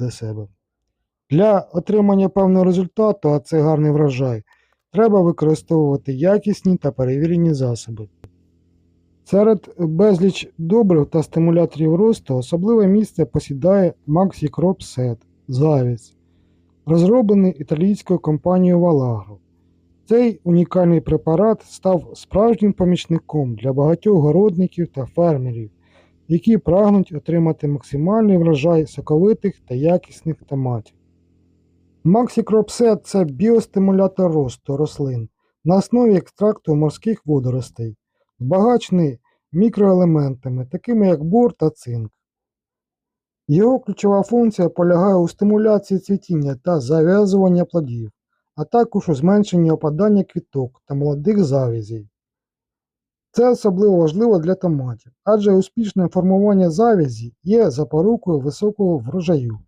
для себе. Для отримання певного результату, а це гарний врожай, треба використовувати якісні та перевірені засоби. Серед безліч добрив та стимуляторів росту особливе місце посідає Maxi Crop Set Завіс, розроблений італійською компанією Valagro. Цей унікальний препарат став справжнім помічником для багатьох городників та фермерів, які прагнуть отримати максимальний врожай соковитих та якісних томатів. MaxiCropSet – це біостимулятор росту рослин на основі екстракту морських водоростей, збагачений мікроелементами, такими як бор та цинк. Його ключова функція полягає у стимуляції цвітіння та зав'язування плодів, а також у зменшенні опадання квіток та молодих завязей. Це особливо важливо для томатів, адже успішне формування завязі є запорукою високого врожаю.